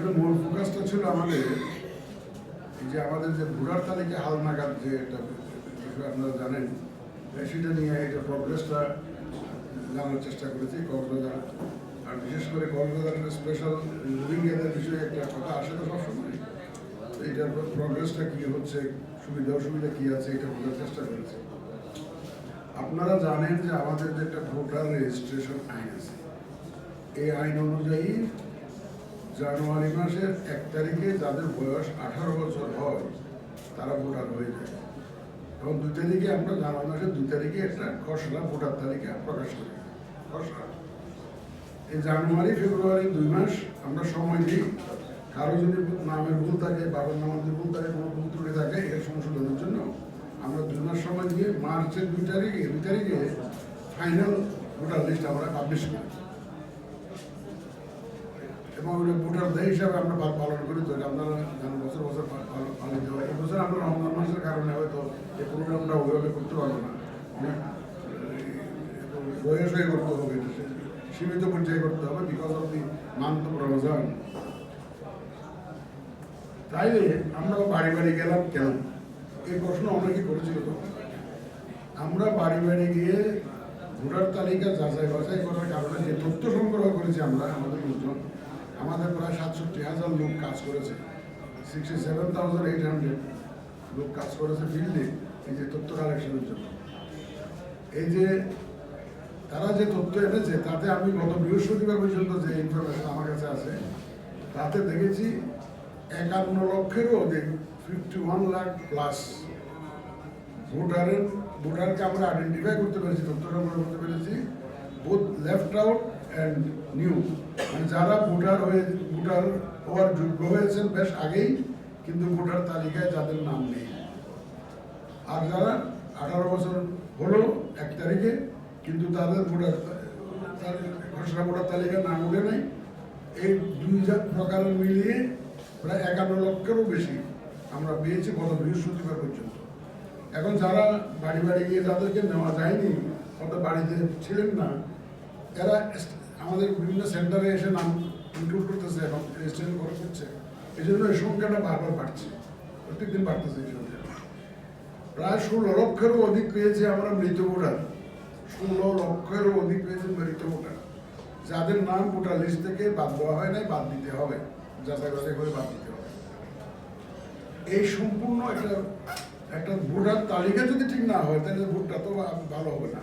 আসলে মূল ফোকাসটা ছিল আমাদের যে আমাদের যে ভোটার তালিকা হালনাগাদ যে বিষয় আপনারা জানেন সেটা নিয়ে এটা প্রগ্রেসটা জানার চেষ্টা করেছি কক্সবাজার। আর বিশেষ করে কক্সবাজারের স্পেশাল রোহিঙ্গাদের বিষয়ে একটা কথা আসে তো সবসময়। এটার প্রগ্রেসটা কী হচ্ছে, সুবিধা অসুবিধা কী আছে, এটা বোঝার চেষ্টা করেছি। আপনারা জানেন যে আমাদের যে একটা ভোটার রেজিস্ট্রেশন আইন আছে, এই আইন অনুযায়ী জানুয়ারি মাসের এক তারিখে যাদের বয়স আঠারো বছর হয়, তারা ভোটার হয়ে যায়। এবং দু তারিখে আমরা জানুয়ারি মাসের দুই তারিখে একটা খসড়া ভোটার তালিকা প্রকাশ করি। খসড়া। এই জানুয়ারি, ফেব্রুয়ারি দুই মাস আমরা সময় দিই। কারও যদি নামের ভুল থাকে, বাবার নামের যদি ভুল থাকে, কোনো ভুল ত্রুটি থাকে এর সংশোধনের জন্য আমরা দুই মাস সময় দিয়ে মার্চের দুই তারিখে দুই তারিখে ফাইনাল ভোটার লিস্ট আমরা পাবলিশ করি। এবং ওই ভোটার দেয় হিসাবে আমরা পালন করি তো আপনারা বছর বছর পালিত হয় এবছর আমরা রমজান মাসের কারণে হয়তো এই প্রোগ্রামটা ওইভাবে করতে পারব না। বয়স হয়ে করতে হবে সীমিত পর্যায়ে করতে হবে because of the month of Ramzan তাইলে আমরা বাড়ি বাড়ি গেলাম কেন এই প্রশ্ন অনেকে করেছিল তো আমরা বাড়ি বাড়ি গিয়ে ভোটার তালিকা যাচাই বাছাই করার কারণে যে তথ্য সংগ্রহ করেছি আমরা, আমাদের লোকজন আমাদের প্রায় সাতষট্টি হাজার লোক কাজ করেছে। Sixty seven thousand eight hundred লোক কাজ করেছে ফিল্ডে এই যে তথ্য কালেকশনের জন্য। এই যে তারা যে তথ্য এনেছে, তাতে আমি গত বৃহস্পতিবার পর্যন্ত যে ইনফরমেশন আমার কাছে আছে, তাতে দেখেছি একান্ন লক্ষেরও অধিক ফিফটি ওয়ান লাখ প্লাস ভোটারের, ভোটারকে আমরা আইডেন্টিফাই করতে পেরেছি, তথ্য সংগ্রহ করতে পেরেছি both left out and new মানে যারা ভোটার হয়ে ভোটার হওয়ার যোগ্য হয়েছেন বেশ আগেই, কিন্তু ভোটার তালিকায় যাদের নাম নেই। আর যারা আঠারো বছর হলো এক তারিখে, কিন্তু তাদের ভোটার খসড়া ভোটার তালিকায় নাম উঠে নাই। এই দুই প্রকারের মিলিয়ে প্রায় একান্ন লক্ষেরও বেশি আমরা পেয়েছি গত বৃহস্পতিবার পর্যন্ত। এখন যারা বাড়ি বাড়ি গিয়ে যাদেরকে নেওয়া যায়নি অত বাড়িতে ছিলেন না, এরা আমাদের বিভিন্ন সেন্টারে এসে নাম ইনক্লুড করতেছে এবং রেজিস্ট্রেশন করে করছে এই জন্য এই সংখ্যাটা বারবার বাড়ছে। প্রত্যেকদিন বাড়তেছে এই সংখ্যা। প্রায় ষোলো লক্ষেরও অধিক পেয়েছে আমরা মৃত ভোটার। ষোলো লক্ষেরও অধিক পেয়েছে মৃত ভোটার। যাদের নাম ভোটার লিস্ট থেকে বাদ দেওয়া হয় নাই, বাদ দিতে হবে। যাচাই বাছাই করে বাদ দিতে হবে। এই সম্পূর্ণ একটা একটা ভোটার তালিকা যদি ঠিক না হয়, তাহলে ভোটটা তো ভালো হবে না।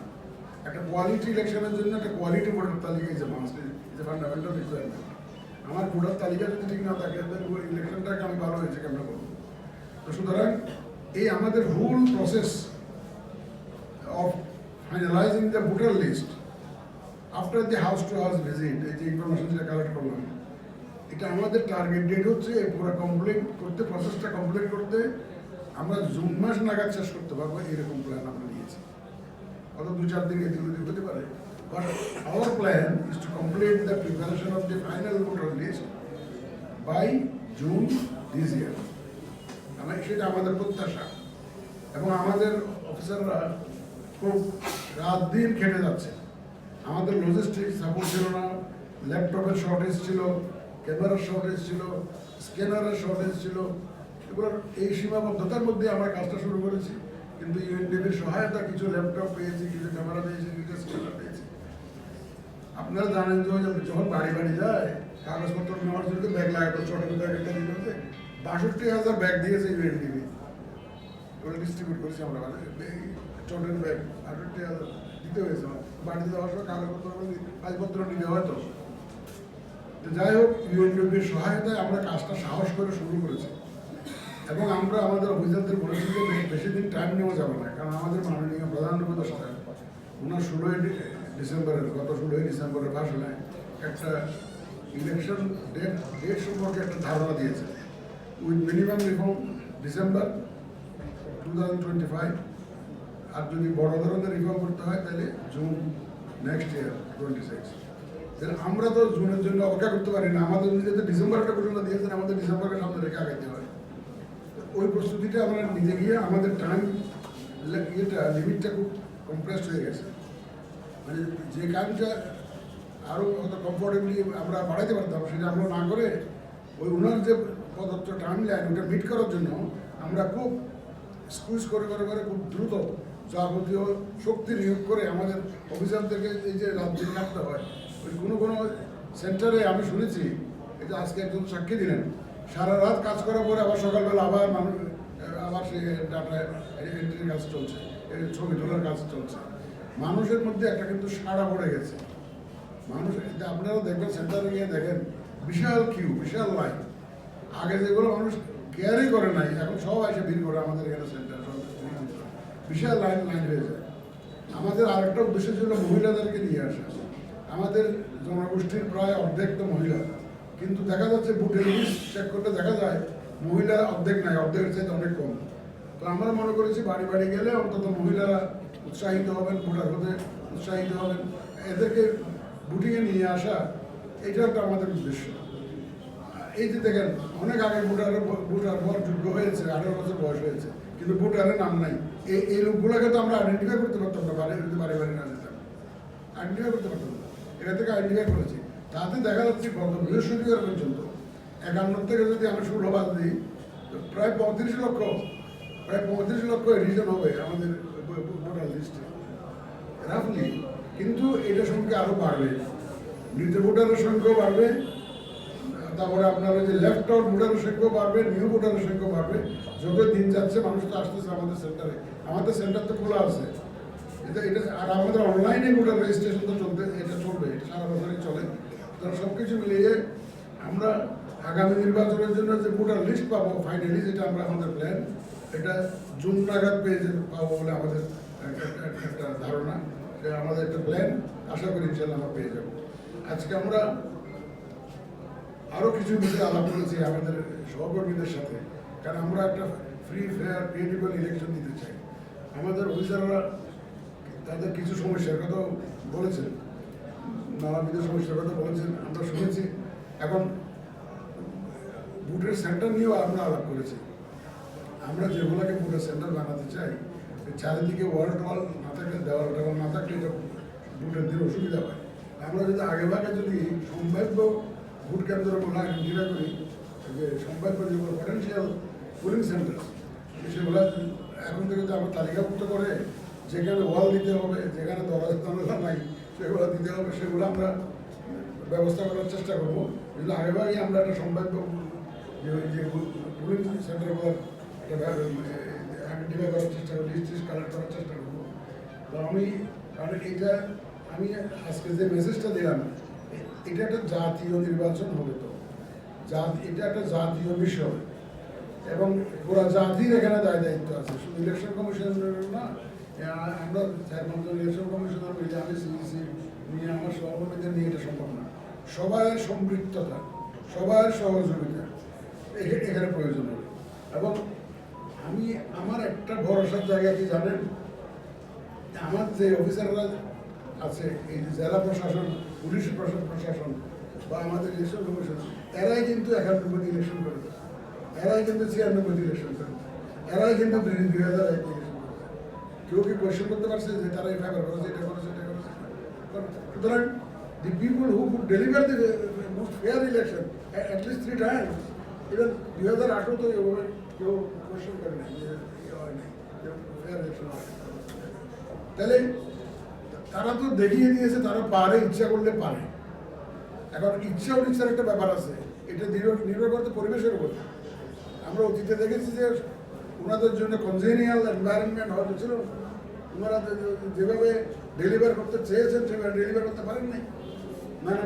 একটা কোয়ালিটি ইলেকশনের জন্য একটা কোয়ালিটি ভোটার তালিকা is must is fundamental requirement আমার ভোটার তালিকা যদি ঠিক না থাকে ইলেকশনটাকে আমি ভালো হয়েছে কেমন করব? তো সুতরাং এই আমাদের whole process of finalizing the voter list after the house to house visit এই যে ইনফরমেশন যেটা কালেক্ট করলাম, এটা আমাদের টার্গেট ডেট হচ্ছে পুরো কমপ্লিট করতে প্রসেসটা কমপ্লিট করতে আমরা জুন মাস নাগাদ শেষ করতে পারব এরকম প্ল্যান আমরা অত দু চার দিন এদিক ওদিক হতে পারে। But our plan is to complete the preparation of the final voter list by June this year আমি সেটা আমাদের প্রত্যাশা। এবং আমাদের অফিসাররা খুব রাত দিন খেটে যাচ্ছে। আমাদের লজিস্টিক সাপোর্ট ছিল না ল্যাপটপের শর্টেজ ছিল ক্যামেরার শর্টেজ ছিল স্ক্যানারের শর্টেজ ছিল। এগুলোর এই সীমাবদ্ধতার মধ্যে আমরা কাজটা শুরু করেছি। কিন্তু ইউএনডিবির সহায়তা কিছু ল্যাপটপ পেয়েছি, কিছু ক্যামেরা পেয়েছি, কিছু স্ক্যানার পেয়েছি। আপনারা জানেন যে যখন বাড়ি বাড়ি যায়, কাগজপত্র নেওয়ার জন্য ব্যাগ লাগাতো ছোট একটা দিতে হচ্ছে বাষট্টি হাজার ব্যাগ দিয়েছে ইউএনডিবি ওগুলো ডিস্ট্রিবিউট করেছি আমরা মানে ছোটের ব্যাগ বাষট্টি হাজার দিতে হয়েছে। বাড়িতে যাওয়ার সময় কাগজপত্র কাগজপত্র নিতে হয়তো। যাই হোক ইউএনডিবির সহায়তায় আমরা কাজটা সাহস করে শুরু করেছি। এবং আমরা আমাদের অফিসারদের বলেছি যে বেশি দিন টাইম নেওয়া যাবে না, কারণ আমাদের মাননীয় প্রধান উপদেষ্টা ওনার ষোলোই ডিসেম্বরের, গত ষোলোই ডিসেম্বরের ভাষণে একটা ইলেকশন ডেট ডেট সম্পর্কে একটা ধারণা দিয়েছে। With minimum reform December two thousand twenty five আর যদি বড় ধরনের রিফর্ম করতে হয়, তাহলে June next year twenty six আমরা তো জুনের জন্য অপেক্ষা করতে পারি না। আমাদের নিজেদের ডিসেম্বর একটা ঘোষণা দিয়েছেন, আমাদের ডিসেম্বরের সামনে রেখে হয় ওই প্রস্তুতিটা আমরা নিজে গিয়ে আমাদের টাইম ইয়েটা লিমিটটা খুব কম্প্রেসড হয়ে গেছে। মানে যে কাজটা আরও হয়তো কমফোর্টেবলি আমরা বাড়াইতে পারতাম, সেটা আমরা না করে ওই ওনার যে প্রদত্ত টাইম লাইন ওটা মিট করার জন্য আমরা খুব স্কুইজ করে করে করে খুব দ্রুত যাবতীয় শক্তি নিয়োগ করে আমাদের অফিসারদেরকে এই যে দিন রাখতে হয়। ওই কোনো কোনো সেন্টারে আমি শুনেছি, এটা আজকে একজন সাক্ষী দিলেন। সারা রাত কাজ করার পরে আবার সকালবেলা আবার মানুষ, আবার সেই ডাটা এন্ট্রির কাজ চলছে ছবি তোলার কাজ চলছে। মানুষের মধ্যে একটা কিন্তু সাড়া পড়ে গেছে। মানুষ আপনারা দেখবেন, সেন্টারে গিয়ে দেখেন, বিশাল কিউ বিশাল লাইন আগে যেগুলো মানুষ কেয়ারই করে নাই, এখন সব এসে ভিড় করে আমাদের এখানে সেন্টার বিশাল লাইন লাইন হয়ে যায়। আমাদের আরেকটা উদ্দেশ্য ছিল মহিলাদেরকে নিয়ে আসা। আমাদের জনগোষ্ঠীর প্রায় অর্ধেক তো মহিলা। কিন্তু দেখা যাচ্ছে বুটের লিস্ট চেক করলে দেখা যায় মহিলা অর্ধেক নাই, অর্ধেকের চাইতে অনেক কম। তো আমরা মনে করেছি বাড়ি বাড়ি গেলে অন্তত মহিলারা উৎসাহিত হবেন, ভোটার হতে উৎসাহিত হবেন। এদেরকে বুটিংয়ে নিয়ে আসা, এটা একটা আমাদের উদ্দেশ্য। এই যে দেখেন, অনেক আগে ভোটারের ভোটার পর যোগ্য হয়েছে, আঠারো বছর বয়স হয়েছে, কিন্তু ভোটারের নাম নাই। এই এই লোকগুলোকে তো আমরা আইডেন্টিফাই করতে পারতাম না, বাড়ি বাড়ি বাড়ি না যেতাম। আইডেন্টিফাই করতে পারতাম না। এটা থেকে আইডেন্টিফাই করেছি। তাতে দেখা যাচ্ছে গত বৃহস্পতিবার পর্যন্ত একান্ন থেকে যদি আমি ষোলো বাদ দিই প্রায় পঁয়ত্রিশ লক্ষ, প্রায় পঁয়ত্রিশ লক্ষ এডিশন হবে আমাদের ভোটার লিস্টে রাফলি, কিন্তু এটা সংখ্যা আরও বাড়বে। মৃত ভোটারের সংখ্যাও বাড়বে। তারপরে আপনার ওই যে লেফট আউট ভোটারের সংখ্যা বাড়বে নিউ ভোটারের সংখ্যা বাড়বে। যত দিন যাচ্ছে মানুষ তো আসতেছে আমাদের সেন্টারে আমাদের সেন্টার তো খোলা আছে। এটা এটা, আর আমাদের অনলাইনে ভোটার রেজিস্ট্রেশন তো চলতে, এটা চলবে, এটা সারা বছরই চলে। সব কিছু মিলিয়ে আমরা আগামী নির্বাচনের জন্য যে ভোটার লিস্ট পাবো ফাইনালি যেটা আমরা, আমাদের প্ল্যান এটা জুন নাগাদ পেয়ে পাবো বলে আমাদের একটা- ধারণা যে আমাদের একটা প্ল্যান আশা করি ইনশাল্লাহ আমরা পেয়ে যাব। আজকে আমরা আরও কিছু বিষয়ে আলাপ করেছি আমাদের সহকর্মীদের সাথে, কারণ আমরা একটা ফ্রি ফেয়ার ক্রিয়েটিবল ইলেকশন দিতে চাই। আমাদের অফিসাররা তাদের কিছু সমস্যার কথাও বলেছেন। নানাবিধ সমস্যার কথা বলেছেন, আমরা শুনেছি। এখন বুটের সেন্টার নিয়েও আমরা আলাপ করেছি। আমরা যেগুলোকে বুটের সেন্টার বানাতে চাই চারিদিকে ওয়াল টল না থাকলে দেওয়াল থাকলে এটা বুটের দিন অসুবিধা হয়। আমরা যদি আগে ভাগে যদি সম্ভাব্য ভোট কেন্দ্রগুলো আইডেন্টিফাই করি, যে সম্ভাব্য যেগুলো পটেন্সিয়াল পোলিং সেন্টার সেগুলো এখন থেকে তো আমরা তালিকাভুক্ত করে, যেখানে ওয়াল দিতে হবে, যেখানে দরজা দরজা নাই সেগুলো দিতে হবে, সেগুলো আমরা ব্যবস্থা করার চেষ্টা করব। কিন্তু আগেভাগে আমরা একটা সম্ভাব্য যে ওই যে পুলিং সেন্টারগুলো আইডেন্টিফাই করার চেষ্টা করব লিস্ট কালেক্ট করার চেষ্টা করব। তো আমি, কারণ এটা আমি আজকে যে মেসেজটা দিলাম এটা একটা জাতীয় নির্বাচন হবে তো। জাত, এটা একটা জাতীয় বিষয়। এবং পুরা জাতির এখানে দায় দায়িত্ব আছে, শুধু ইলেকশন কমিশনের না আমরা চার পাঁচজন কমিশনার মিলে, আমি সিইসি নিয়ে, আমার সহকর্মীদের নিয়ে এটা সম্ভব না। সবার সম্পৃক্ততা সবার সহযোগিতা এখানে প্রয়োজন এবং আমি, আমার একটা ভরসার জায়গা কি জানেন? আমার যে অফিসাররা আছে, এই যে জেলা প্রশাসন, পুলিশ প্রশাসন প্রশাসন বা আমাদের ইলেকশন কমিশন, এরাই কিন্তু একানব্বই ইলেকশন করে এরাই কিন্তু ছিয়ানব্বই ইলেকশন করে এরাই কিন্তু দুই হাজার এক কেউ কি কোয়েশ্চেন করতে পারছে যে তারা এই ফেভার করেছে এটা করেছে এটা করেছে সুতরাং the people who could deliver the most fair election at least three times even দুই হাজার আঠেরো তো এভাবে কেউ কোয়েশ্চেন করে নাই যে ফেয়ার ইলেকশন তাহলে তারা তো দেখিয়ে দিয়েছে, তারা পারে, ইচ্ছা করলে পারে। এখন ইচ্ছা অনিচ্ছার একটা ব্যাপার আছে, এটা নির্ভর নির্ভর করতে পরিবেশের উপর। আমরা অতীতে দেখেছি যে ওনাদের জন্য কনজেনিয়াল এনভায়রনমেন্ট হয়তো ছিল। ওনারা যেভাবে ডেলিভার করতে চেয়েছেন, সেভাবে ডেলিভার করতে পারেন মানে